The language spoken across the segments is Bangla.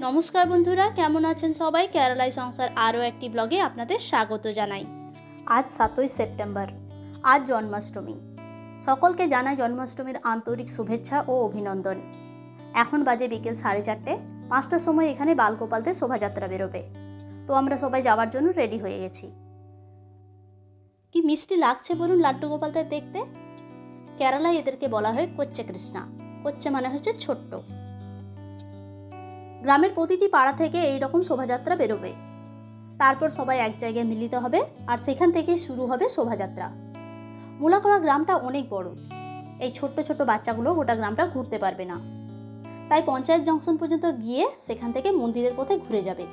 নমস্কার বন্ধুরা, কেমন আছেন সবাই? কেরালায় সংসার আরও একটি ব্লগে আপনাদের স্বাগত জানাই। আজ সাতই সেপ্টেম্বর, আজ জন্মাষ্টমী। সকলকে জানাই জন্মাষ্টমীর আন্তরিক শুভেচ্ছা ও অভিনন্দন। এখন বাজে বিকেল সাড়ে চারটে, পাঁচটার সময় এখানে বালগোপালদের শোভাযাত্রা বেরোবে। তো আমরা সবাই যাওয়ার জন্য রেডি হয়ে গেছি। কি মিষ্টি লাগছে বলুন লাড্ডু গোপালদের দেখতে? কেরালায় এদেরকে বলা হয় কোচ্চে কৃষ্ণা। কোচ্চে মানে হচ্ছে ছোট্ট। গ্রামের প্রতিটি পাড়া থেকে এই রকম শোভাযাত্রা বেরোবে। তারপর সবাই এক জায়গায় মিলিত হবে আর সেখান থেকে শুরু হবে শোভাযাত্রা। মুলাখড়া গ্রামটা অনেক বড়। এই ছোট্ট ছোট্ট বাচ্চাগুলো গোটা গ্রামটা ঘুরতে পারবে না। তাই পঞ্চায়েত জংশন পর্যন্ত গিয়ে সেখান থেকে মন্দিরের পথে ঘুরে যাবে।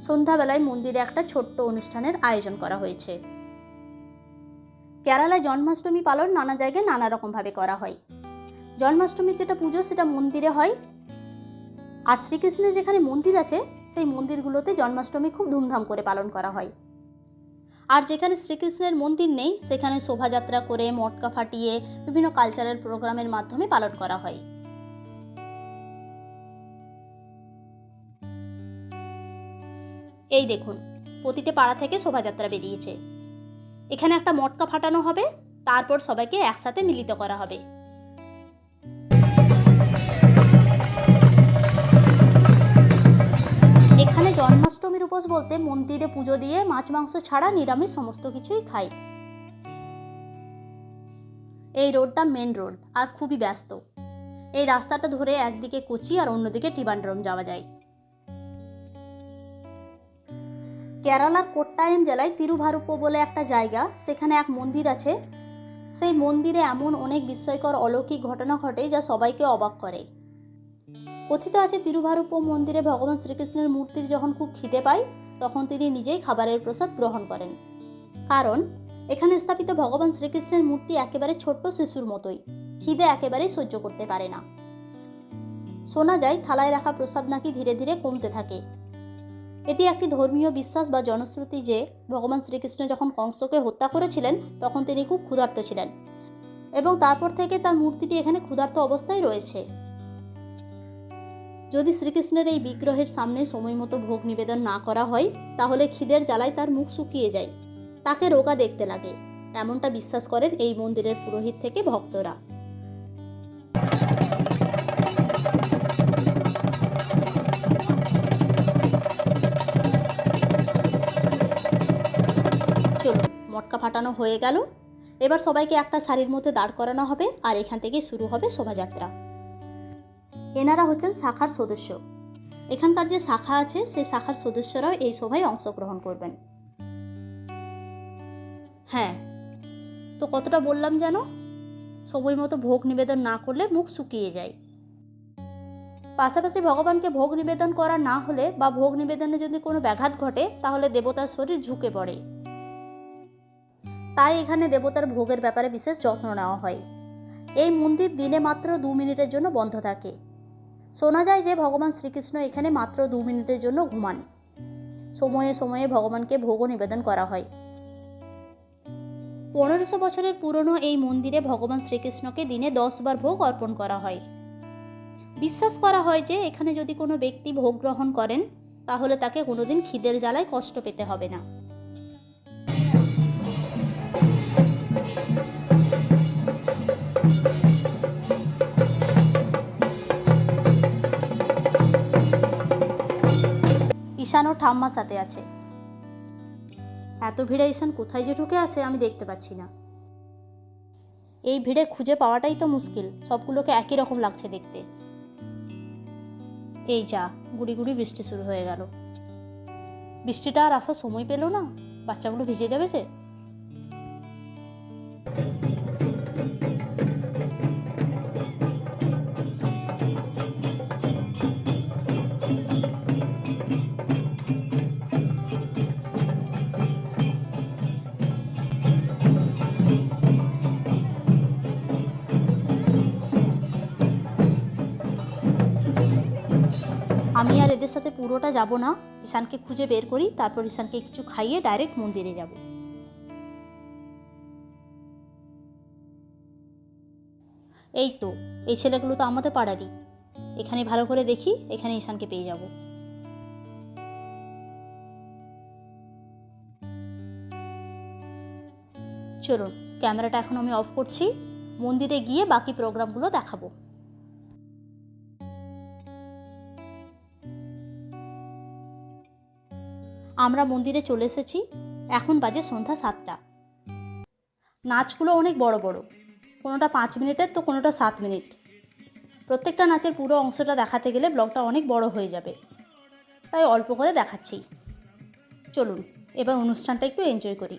সন্ধ্যাবেলায় মন্দিরে একটা ছোট্ট অনুষ্ঠানের আয়োজন করা হয়েছে। কেরালায় জন্মাষ্টমী পালন নানা জায়গায় নানা রকমভাবে করা হয়। জন্মাষ্টমীর যেটা পুজো, সেটা মন্দিরে হয়। আর শ্রীকৃষ্ণের যেখানে মন্দির আছে, সেই মন্দিরগুলোতে জন্মাষ্টমী খুব ধুমধাম করে পালন করা হয়। আর যেখানে শ্রীকৃষ্ণের মন্দির নেই, সেখানে শোভাযাত্রা করে মটকা ফাটিয়ে বিভিন্ন কালচারাল প্রোগ্রামের মাধ্যমে পালন করা হয়। এই দেখুন, প্রতিটি পাড়া থেকে শোভাযাত্রা বেরিয়েছে। এখানে একটা মটকা ফাটানো হবে, তারপর সবাইকে একসাথে মিলিত করা হবে। এখানে জন্মাষ্টমীর উপোস বলতে মন্দিরে পুজো দিয়ে মাছ, মাংস ছাড়া নিরামিষ সমস্ত কিছুই খায় এই রোডটা মেন রোড আর খুবই ব্যস্ত। এই রাস্তাটা ধরে একদিকে কোচি আর অন্যদিকে টিবান্ডরম যাওয়া যায়। কেরালার কোট্টায়াম জেলায় তিরুভারুপ্প বলে একটা জায়গা, সেখানে এক মন্দির আছে। সেই মন্দিরে এমন অনেক বিস্ময়কর অলৌকিক ঘটনা ঘটে যা সবাইকে অবাক করে। কথিত আছে তিরুভারুপ্প মন্দিরে ভগবান শ্রীকৃষ্ণের মূর্তির যখন খুব খিদে পায়, তখন তিনি নিজেই খাবারের প্রসাদ গ্রহণ করেন। কারণ, এখানে স্থাপিত ভগবান শ্রীকৃষ্ণের মূর্তি একেবারে ছোট্ট শিশুর মতোই, খিদে একেবারেই সহ্য করতে পারে না। শোনা যায়, থালায় রাখা প্রসাদ নাকি ধীরে ধীরে কমতে থাকে। এটি একটি ধর্মীয় বিশ্বাস বা জনশ্রুতি যে, ভগবান শ্রীকৃষ্ণ যখন কংসকে হত্যা করেছিলেন, তখন তিনি খুব ক্ষুধার্ত ছিলেন। এবং তারপর থেকে তার মূর্তিটি এখানে ক্ষুধার্ত অবস্থায় রয়েছে। যদি শ্রীকৃষ্ণের এই বিগ্রহের সামনে সময় মতো ভোগ নিবেদন না করা হয়, তাহলে খিদের জ্বালায় তার মুখ শুকিয়ে যায়। তাকে রোগা দেখতে লাগে। এমনটা বিশ্বাস করেন এই মন্দিরের পুরোহিত থেকে ভক্তরা। মটকা ফাটানো হয়ে গেল। এবার সবাইকে একটা শাড়ির মধ্যে দাঁড় করানো হবে, আর এখান থেকে শুরু হবে শোভাযাত্রা। এনারা হচ্ছেন শাখার সদস্য। এখানকার যে শাখা আছে, সেই শাখার সদস্যরাও এই সভায় অংশগ্রহণ করবেন। হ্যাঁ তো কতটা বললাম যেন সময় মতো ভোগ নিবেদন না করলে মুখ শুকিয়ে যায়। পাশাপাশি ভগবানকে ভোগ নিবেদন করা না হলে বা ভোগ নিবেদনে যদি কোনো ব্যাঘাত ঘটে, তাহলে দেবতার শরীর ঝুঁকে পড়ে। তাই এখানে দেবতার ভোগের ব্যাপারে বিশেষ যত্ন নেওয়া হয়। এই মন্দির দিনে মাত্র দু মিনিটের জন্য বন্ধ থাকে। শোনা যায় যে ভগবান শ্রীকৃষ্ণ এখানে মাত্র দু মিনিটের জন্য ঘুমান। সময়ে সময়ে ভগবানকে ভোগও নিবেদন করা হয়। পনেরোশো বছরের পুরনো এই মন্দিরে ভগবান শ্রীকৃষ্ণকে দিনে দশ বার ভোগ অর্পণ করা হয়। বিশ্বাস করা হয় যে এখানে যদি কোনো ব্যক্তি ভোগ গ্রহণ করেন, তাহলে তাকে কোনোদিন খিদের জ্বালায় কষ্ট পেতে হবে না। ঠাম্মার সাথে আছে। এত ভিড়ে ঈশান কোথায় যে ঢুকে আছে আমি দেখতে পাচ্ছি না। এই ভিড়ে খুঁজে পাওয়াটাই তো মুশকিল, সবগুলোকে একই রকম লাগছে দেখতে। এই যা, গুড়ি গুড়ি বৃষ্টি শুরু হয়ে গেল। বৃষ্টিটা আর আসার সময় পেল না? বাচ্চাগুলো ভিজে যাবে যে? এদের সাথে পুরোটা যাব না। ঈশানকে খুঁজে বের করি, তারপর ঈশানকে কিছু খাইয়ে ডাইরেক্ট মন্দিরে যাব। এই তো, এই ছেলেগুলো তো আমাদের পাড়ারই। এখানে ভালো করে দেখি, এখানে ঈশানকে পেয়ে যাব। চলুন, ক্যামেরাটা এখন আমি অফ করছি। মন্দিরে গিয়ে বাকি প্রোগ্রামগুলো দেখাবো। আমরা মন্দিরে চলে এসেছি। এখন বাজে সন্ধ্যা সাতটা। নাচগুলো অনেক বড় বড়। কোনোটা পাঁচ মিনিটের, তো কোনোটা সাত মিনিট। প্রত্যেকটা নাচের পুরো অংশটা দেখাতে গেলে ব্লগটা অনেক বড় হয়ে যাবে। তাই অল্প করে দেখাচ্ছি। চলুন, এবার অনুষ্ঠানটা একটু এনজয় করি।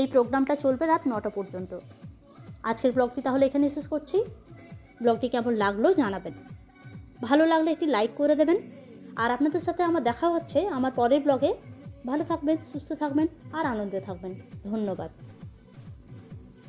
এই প্রোগ্রামটা চলবে রাত নটা পর্যন্ত। আজকের ব্লগটি তাহলে এখানে শেষ করছি। ব্লগটি কেমন লাগল জানাবেন। ভালো লাগলে একটি লাইক করে দেবেন। আর আপনাদের সাথে আমার দেখা হচ্ছে আমার পরের ব্লগে। ভালো থাকবেন, সুস্থ থাকবেন আর আনন্দে থাকবেন। ধন্যবাদ।